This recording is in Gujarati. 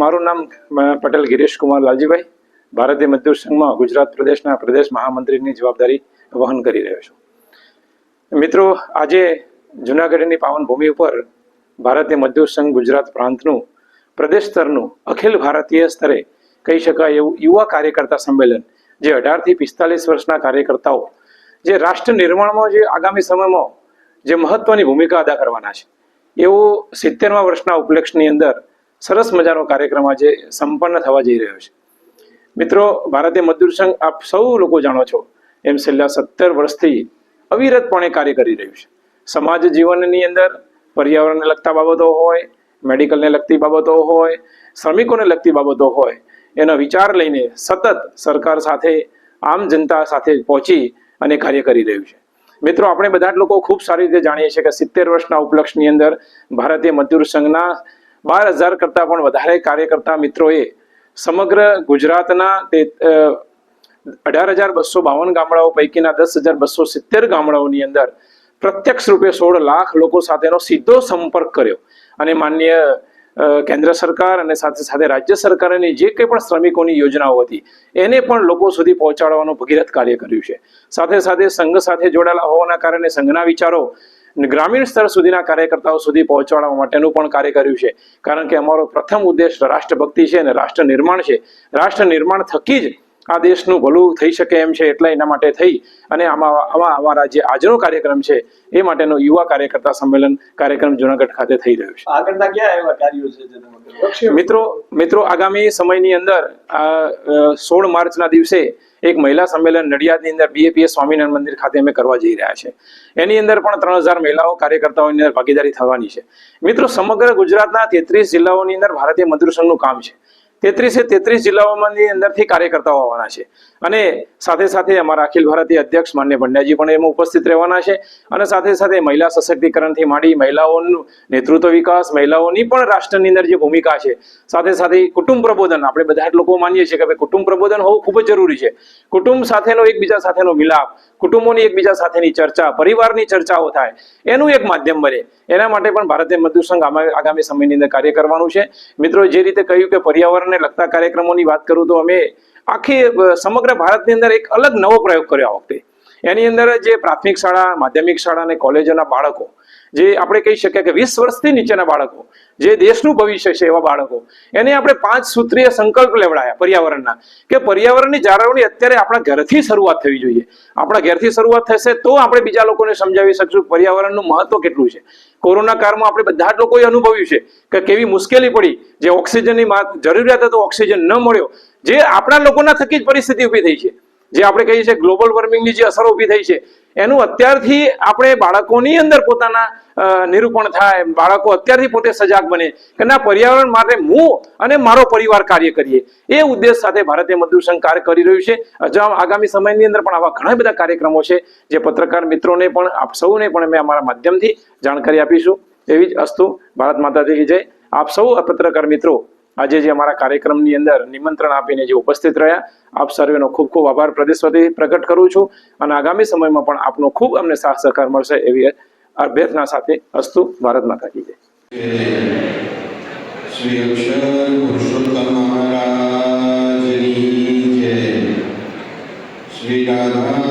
મારું નામ પટેલ ગિરીશ કુમાર લાલજીભાઈ. ભારતીય મજદૂર સંઘમાં ગુજરાત પ્રદેશના પ્રદેશ મહામંત્રીની જવાબદારી વહન કરી રહ્યો છું. મિત્રો, આજે જુનાગઢની પાવન ભૂમિ ઉપર ભારતીય મજદૂર સંઘ ગુજરાત પ્રાંતનું પ્રદેશ સ્તરનું અખિલ ભારતીય સ્તરે કહી શકાય એવું યુવા કાર્યકર્તા સંમેલન, જે અઢારથી પિસ્તાલીસ વર્ષના કાર્યકર્તાઓ, જે રાષ્ટ્ર નિર્માણમાં જે આગામી સમયમાં જે મહત્વની ભૂમિકા અદા કરવાના છે. એવો સિત્તેરમા વર્ષના ઉપલક્ષની અંદર સરસ મજાનો કાર્યક્રમ આજે સંપન્ન થવા જઈ રહ્યો છે. મિત્રો, ભારતીય મજદૂર સંઘ, આપ સૌ લોકો જાણો છો, એમ છેલ્લા સત્તર વર્ષથી અવિરતપણે કાર્ય કરી રહ્યું છે. સમાજ જીવનની અંદર પર્યાવરણને લગતા બાબતો હોય, મેડિકલને લગતી બાબતો હોય, શ્રમિકોને લગતી બાબતો હોય, એનો વિચાર લઈને સતત સરકાર સાથે, આમ જનતા સાથે પહોંચી અને કાર્ય કરી રહ્યું છે. મિત્રો, આપણે બધા જ લોકો ખૂબ સારી રીતે જાણીએ છીએ કે સિત્તેર વર્ષના ઉપલક્ષની અંદર ભારતીય મજદૂર સંઘના બાર હજાર કરતાં પણ વધારે કાર્યકર્તા મિત્રોએ સમગ્ર ગુજરાતના તે અઢાર હજાર બસો બાવન ગામડાઓ પૈકીના દસ હજાર બસો સિત્તેર ગામડાઓની અંદર પ્રત્યક્ષ રૂપે સોળ લાખ લોકો સાથેનો સીધો સંપર્ક કર્યો. અને માન્ય કેન્દ્ર સરકાર અને સાથે સાથે રાજ્ય સરકારની જે કંઈ પણ શ્રમિકોની યોજનાઓ હતી, એને પણ લોકો સુધી પહોંચાડવાનું ભગીરથ કાર્ય કર્યું છે. સાથે સાથે સંઘ સાથે જોડાયેલા હોવાના કારણે સંઘના વિચારો ગ્રામીણ સ્તર સુધીના કાર્યકર્તાઓ સુધી પહોંચાડવા માટેનું પણ કાર્ય કર્યું છે. કારણ કે અમારો પ્રથમ ઉદ્દેશ રાષ્ટ્રભક્તિ છે અને રાષ્ટ્ર નિર્માણ છે. રાષ્ટ્ર નિર્માણ થકી જ આ દેશનું ભલું થઈ શકે એમ છે એટલા એના માટે થઈ અને આમાં આમાં અમારા જે આજનો કાર્યક્રમ છે એ માટેનો યુવા કાર્યકર્તા સંમેલન કાર્યક્રમ જુનાગઢ ખાતે થઈ રહ્યો છે. આગળના ક્યાં એવા કાર્યો છે? મિત્રો મિત્રો આગામી સમયની અંદર સોળ માર્ચના દિવસે એક મહિલા સંમેલન નડિયાદની અંદર બીએપીએસ સ્વામિનારાયણ મંદિર ખાતે અમે કરવા જઈ રહ્યા છે એની અંદર પણ ત્રણ હજાર મહિલાઓ કાર્યકર્તાઓની અંદર ભાગીદારી થવાની છે. મિત્રો, સમગ્ર ગુજરાતના તેત્રીસ જિલ્લાઓની અંદર ભારતીય મજદૂર સંઘનું કામ છે. તેત્રીસે તેત્રીસ જિલ્લાઓમાંની અંદરથી કાર્યકર્તાઓ આવવાના છે. અને સાથે સાથે અમારા અખિલ ભારતીય અધ્યક્ષ માન્ય ભંડાજી પણ એમાં ઉપસ્થિત રહેવાના છે. અને સાથે સાથે મહિલા સશક્તિકરણથી માંડી મહિલાઓનું નેતૃત્વ વિકાસ, મહિલાઓની પણ રાષ્ટ્રની અંદર જે ભૂમિકા છે. સાથે સાથે કુટુંબ પ્રબોધન, આપણે બધા લોકો માનીએ છીએ કે ભાઈ કુટુંબ પ્રબોધન હોવું ખૂબ જ જરૂરી છે. કુટુંબ સાથેનો એકબીજા સાથેનો મિલાપ કુટુંબોની એકબીજા સાથેની ચર્ચા, પરિવારની ચર્ચાઓ થાય, એનું એક માધ્યમ બને. એના માટે પણ ભારતીય મજદૂર સંઘ આગામી સમયની અંદર કાર્ય કરવાનું છે. મિત્રો, જે રીતે કહ્યું કે પર્યાવરણને લગતા કાર્યક્રમોની વાત કરું તો અમે આખી સમગ્ર ભારતની અંદર એક અલગ નવો પ્રયોગ કર્યો આ વખતે. એની અંદર જે પ્રાથમિક શાળા, માધ્યમિક શાળા અને કોલેજોના બાળકો જે આપણે કહી શકીએ કે વીસ વર્ષથી નીચેના બાળકો, જે દેશનું ભવિષ્ય છે એવા બાળકો. એને આપણે પાંચ સૂત્રીય સંકલ્પ લેવડાયા પર્યાવરણના, કે પર્યાવરણની જાળવણી અત્યારે આપણા ઘરથી શરૂઆત થવી જોઈએ. આપણા ઘરથી શરૂઆત થશે તો આપણે બીજા લોકોને સમજાવી શકશું પર્યાવરણનું મહત્વ કેટલું છે. કોરોના કાળમાં આપણે બધા જ લોકોએ અનુભવ્યું છે કે કેવી મુશ્કેલી પડી, જે ઓક્સિજનની જરૂરિયાત હતો ઓક્સિજન ન મળ્યો. જે આપણા લોકોના થકી જ પરિસ્થિતિ ઊભી થઈ છે. જે આપણે કહીએ છીએ ગ્લોબલ વોર્મિંગની જે અસરો ઊભી થઈ છે એનું અત્યારથી આપણે બાળકોની અંદર પોતાના નિરૂપણ થાય, બાળકો અત્યારથી પોતે સજાગ બને કે ના, પર્યાવરણ માટે હું અને મારો પરિવાર કાર્ય કરીએ. એ ઉદ્દેશ સાથે ભારતે મધુસંઘ કાર્ય કરી રહ્યું છે. આગામી સમયની અંદર પણ આવા ઘણા બધા કાર્યક્રમો છે જે પત્રકાર મિત્રોને પણ, આપ સૌને પણ અમે અમારા માધ્યમથી જાણકારી આપીશું. એવી જ અસ્તુ. ભારત માતાજી વિજય જય. આપ સૌ પત્રકાર મિત્રો આજે જે અમારા કાર્યક્રમની અંદર નિમંત્રણ આપીને જે ઉપસ્થિત રહ્યા, આપ સર્વેનો ખૂબ ખૂબ આભાર પ્રદેશ વતી પ્રગટ કરું છું અને આગામી સમયમાં પણ આપનો ખૂબ અમને સાથ સહકાર મળશે એવી અભ્યર્થના સાથે અસ્તુ ભારત માતા કી જય. શ્રી અક્ષર પુરુષોત્તમ મહારાજની જય. શ્રી રાધા